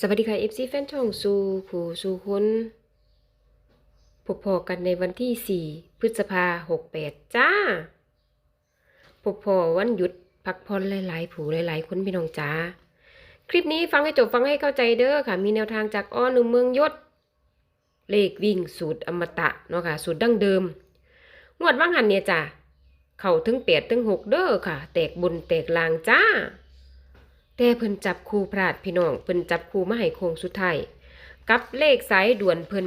สวัสดีค่ะ FC แฟนช่องสู่ผู้สู่คนพบพอกันในวันที่ 4 พฤษภา68จ้าพบพอวันหยุดพักผ่อนหลาย ๆ ผู้หลายๆ คนพี่น้องจ้า คลิปนี้ฟังให้จบฟังให้เข้าใจเด้อค่ะ มีแนวทางจากอ้อนุ่มเมืองยศ เลขวิ่งสูตรอมตะเนาะค่ะ สูตรดั้งเดิม งวดว่างหันเนี่ยจ้าเข่าถึงแปดถึงหกเด้อค่ะ แตกบนแตกลางจ้า แต่เพิ่นจับคู่พลาดพี่น้องเพิ่นจับคู่มาให้โค้งสุดท้ายกับเลขสายด่วนเพิ่น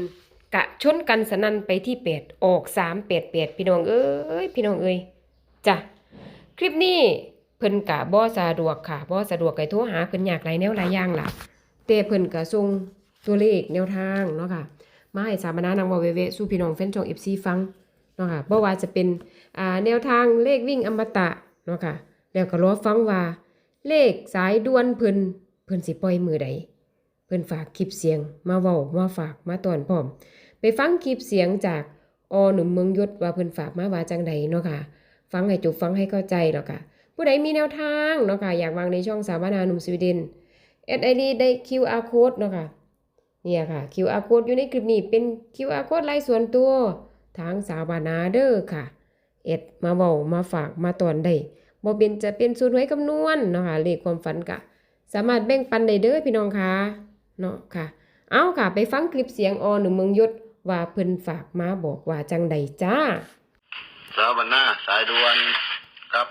กะชนกันสนั่นไปที่แปดออกสามแปดแปดพี่น้องเอ้ยพี่น้องเอ้ยจ้ะคลิปนี้เพิ่นกะบ่สะดวกค่ะบ่สะดวกไก่โทรหาเพิ่นอยากหลายแนวหลายอย่างล่ะแต่เพิ่นกะส่งตัวเลขแนวทางเนาะค่ะมาให้สามนานางเวาเวๆสู้พี่น้องแฟนช่อง FC ฟังเนาะค่ะบ่ว่าจะเป็นอ่าแนวทางเลขวิ่งอมตะเนาะค่ะแล้วก็รอฟังว่า เลขสายด่วนเพิ่นเพิ่นสิปล่อยมือใดเพิ่นฝากคลิปเสียงมาเว้ามาฝากมาตอนพร้อม ไปฟังคลิปเสียงจากอหนุ่มเมืองยศว่าเพิ่นฝากมาว่าจังใดเนาะค่ะ ฟังให้จบฟังให้เข้าใจแล้วค่ะ ผู้ใดมีแนวทางเนาะค่ะอยากวางในช่องสาวนาหนุ่มสวีเดน SID ได้ QR code เนาะค่ะเนี่ยค่ะ QR code อยู่ในคลิปนี้เป็น QR code ลายส่วนตัวทางสาวนาเด้อค่ะ เอ็ดมาเว้ามาฝากมาตอนได้ บ่เป็นจะเป็นสูตรหวยคำนวณเนาะค่ะเลขความฝันกะ สามารถแบ่งปันได้เด้อพี่น้องค่ะเนาะค่ะ เอาค่ะ ไปฟังคลิปเสียงอหนึ่งเมืองยศว่าเพิ่นฝากมาบอกว่าจังใดจ้าสาวบันหน้าสายด่วนกับ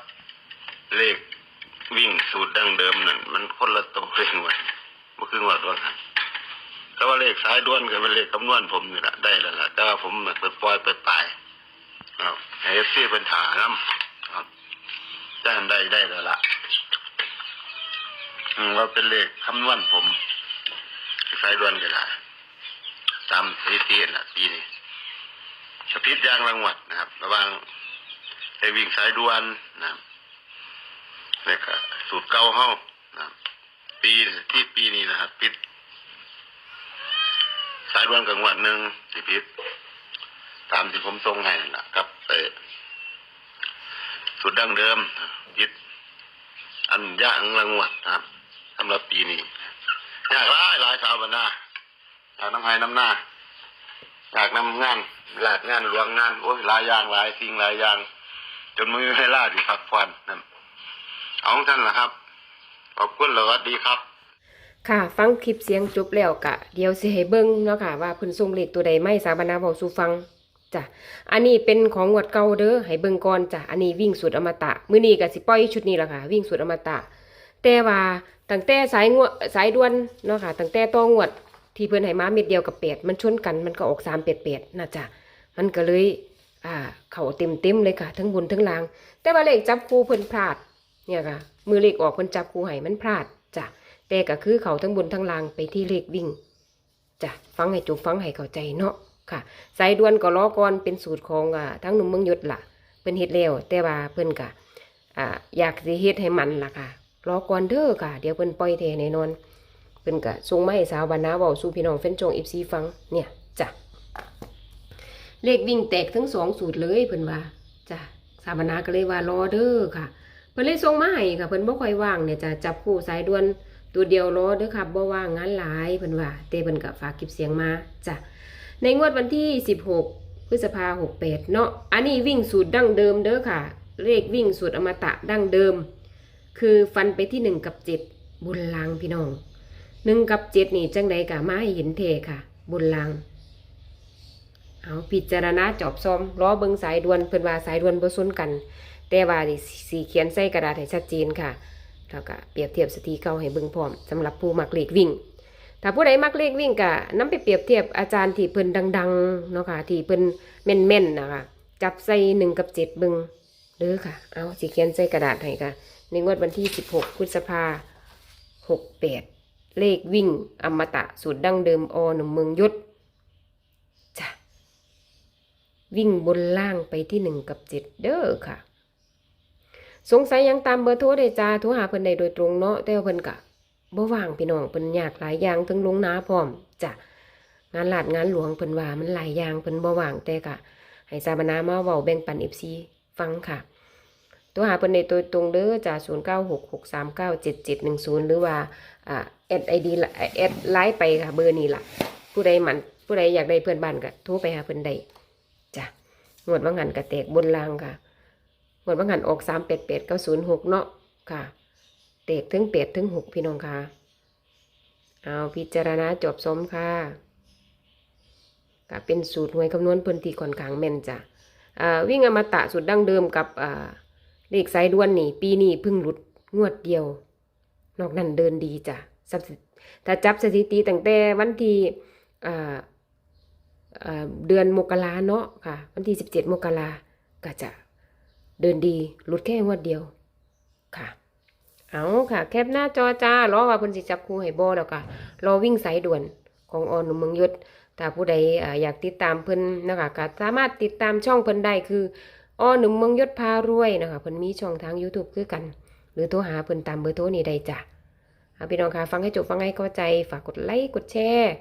เลขวิ่งสูตรดังเดิมนั่นมันคนละตัวเลยหน่วยมันคืองวดว่ากันแต่ว่าเลขสายด่วนก็เป็นเลขคำนวณผมนี่แหละได้แล้วล่ะแต่ว่าผมเปิดปล่อยเปิดปลายครับเอฟซีป็นถาน้ำครับ ได้ได้ได้แล้วล่ะอืมว่าเป็นเลขคำนวณผมสายด่วนก็ได้ตามสถิติน่ะปีนี้ชพิษยางรางวัดนะครับ ระว่างไอ้วิ่งสายด่วนนะครับแล้วก็สูตรเก่าเฮานะปีที่ปีนี้นะครับพิษสายด่วนกับงวดหนึ่งสิพิษตามที่ผมทรงให้นะครับไป สูตรดั้งเดิมพิษอันยากรางวัดนะครับสำหรับปีนี้ยากหลายหลายสาวบรรณาอยากน้ำให้น้ำหน้าอยากนำงานหลากงานหลวงงานโอ้ยหลายอย่างหลายสิ่งหลายอย่าง จนมือให้ล่าอยู่พักผ่อนนั่นเอาของท่านละครับ ขอบคุณและสวัสดีครับ ค่ะ ฟังคลิปเสียงจบแล้วกะ เดี๋ยวสิให้เบิ่งเนาะค่ะว่าเพิ่นส่งเลขตัวใดไม่สาบานาเว้าสู่ฟัง จ้ะ อันนี้เป็นของงวดเก่าเด้อ ให้เบิ่งก่อนจ้ะ อันนี้วิ่งสูตรอมตะ มื้อนี้ก็สิปล่อยชุดนี้ล่ะค่ะ วิ่งสูตรอมตะ แต่ว่าตั้งแต่สายงวดสายด่วนเนาะค่ะตั้งแต่ต่องวด ที่เพิ่นให้มาเม็ดเดียวกับเป็ดมันชนกันมันก็ออก3เป็ดเป็ดนะจ้ะ มันก็เลย อ่า เข้าเต็มๆเลยค่ะ ทั้งบนทั้งล่าง แต่ว่าเลขจับคู่เพิ่นพลาด เนี่ยค่ะ มือเลขออกเพิ่นจับคู่ให้มันพลาดจ้ะ แต่ก็คือเขาทั้งบนทั้งล่างไปที่เลขวิ่งจ้ะ ฟังให้จบฟังให้เข้าใจเนาะ ค่ะสายด่วนก็ล้อก่อนเป็นสูตรของอ่าทั้งหนุ่มเมืองยศล่ะ เพิ่นเฮ็ดแล้วแต่ว่าเพิ่นก็อ่าอยากสิเฮ็ดให้มันล่ะค่ะรอก่อนเด้อค่ะ เดี๋ยวเพิ่นปล่อยแท้แน่นอนเพิ่นก็ส่งมาให้สาวบรรณาเว้าสู่พี่น้องแฟนจง FC ฟังเนี่ยจ้ะเลขวิ่งแตกทั้งสองสูตรเลยเพิ่นว่าจ้ะสาวบรรณาก็เลยว่ารอเด้อค่ะเพิ่นเลยส่งมาให้ค่ะเพิ่นบ่ค่อยว่างเนี่ยจะจับคู่สายด่วนตัวเดียวรอเด้อครับบ่ว่างงานหลายเพิ่นว่าแต่เพิ่นก็ฝากคลิปเสียงมาจ้ะ ในงวดวันที่ 16 พฤษภาคม68เนาะ อันนี้วิ่งสูตรดั้งเดิมเด้อค่ะ เลขวิ่งสูตรอมตะดั้งเดิม คือฟันไปที่ 1 กับ 7บนลางพี่น้อง 1 กับ 7 นี่จังใดกะมาให้เห็นเทค่ะบนลางเอาพิจารณาจอบซ้อมล้อเบิงสายดวนเพิ่นว่าสายดวนบ่ซนกัน แต่ว่านี่สีเขียนใส่กระดาษให้ชัดเจนค่ะแล้วก็เปรียบเทียบสถิติเก่าให้เบิ่งพร้อมสำหรับผู้มักเลขวิ่ง ถ้าผู้ใดมักเลขวิ่งก็นํไปเปรียบเทียบอาจารย์ที่เพิ่นดังๆเนาะค่ะที่เพิ่นแม่นๆนะคะจับใส่หนึ่งกับเจ็ดเบิ่งเด้อค่ะ เอาสิเขียนใส่กระดาษให้ค่ะในงวดวันที่16พฤษภา68เลขวิ่งอมตะสูตรดั้งเดิมอหนุ่มเมืองยศจ้ะวิ่งบนล่างไปที่หนึ่งกับเจ็ดเด้อค่ะ สงสัยยังตามเบอร์โทรได้จ้าโทรหาเพิ่นได้โดยตรงเนาะแต่ว่าเพิ่นกะ บ่ว่างพี่น้องเพิ่นยากหลายอย่างทั้งลงนาพร้อมจ้ะงานหลาดงานหลวงเพิ่นว่ามันหลายอย่างเพิ่นบ่ว่างแต่กะให้สาบนามาเว้าแบ่งปัน FC ฟังค่ะ ตัวหาเพิ่นในตัวตรงเด้อจ้า0966397710 หรือว่าอ่าแอดไอดีแอดไลน์ไปค่ะเบอร์นี้ล่ะ ผู้ใดมันผู้ใดอยากได้เพื่อนบ้านก็โทรไปหาเพิ่นได้จ้ะงวดว่างหันก็แตกบนล่างค่ะงวดว่างหันออก388906เนาะค่ะ แตกถึง8ถึง6พี่น้องค่ะ เอาพิจารณาจบสมค่ะก็เป็นสูตรหน่วยคำนวณพิ่นที่ค่อนข้างแม่นจ้ะอ่าวิ่งอมตะสูตรดั้งเดิมกับอ่าเลขสายด่วนนี่ ปีนี้เพิ่งหลุดงวดเดียว นอกนั้นเดินดีจ้ะถ้าจับสถิติตั้งแต่วันที่อ่าอ่าเดือนมกราเนาะค่ะ วันที่สิบเจ็ดมกราก็จะเดินดีหลุดแค่งวดเดียว เอาค่ะแคปหน้าจอจ้ารอว่าเพิ่นสิจับคู่ให้บ่แล้วก็รอวิ่งสายด่วนของออหนุ่มเมืองยศถ้าผู้ใดอยากติดตามเพิ่นนะคะก็สามารถติดตามช่องเพิ่นได้คือออหนุ่มเมืองยศพารวยนะคะเพิ่นมีช่องทาง YouTube คือกัน หรือโทรหาเพิ่นตามเบอร์โทรนี้ได้จ้ะพี่น้องค่ะฟังให้จบฟังให้เข้าใจฝากกดไลค์กดแชร์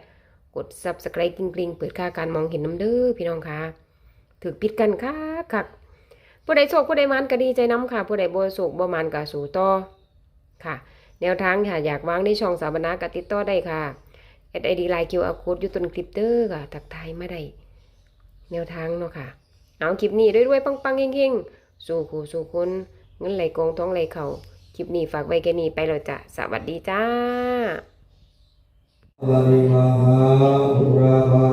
กด Subscribe กริ๊งๆเปิดค่าการมองเห็นน้ำเด้อพี่น้องค่ะถึกปิดกันค่ะคักผู้ใดโชคผู้ใดมันก็ดีใจน้ำค่ะผู้ใดบ่โชคบ่มันก็สู้ต่อ ค่ะ แนวทางค่ะ อยากวางในช่องสาบนากับติดต่อได้ค่ะแอดไอดีไลน์คิวอาร์โค้ดอยู่ต้นคลิปเตอร์ค่ะทักทายมาได้แนวทางเนาะค่ะ เอาคลิปนี้ด้วยด้วยๆปังๆเฮงๆ สู่คู่สู่คนเงินไหลกองท้องไหลเข่าคลิปนี้ฝากไว้แค่นี้ไปแล้วจ้ะสวัสดีจ้าวา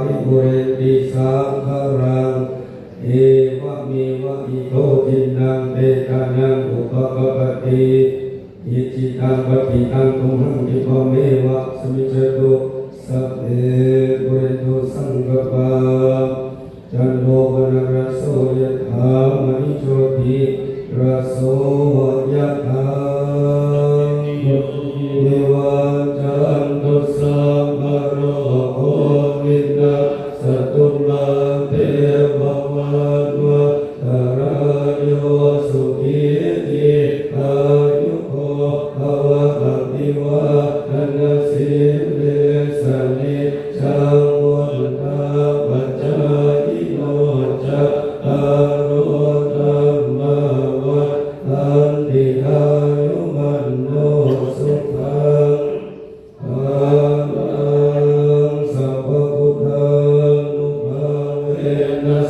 ตังปฏิตังตุมหังคิปะเมวะสมิจตุสัพเพปุริโตสังกปา เ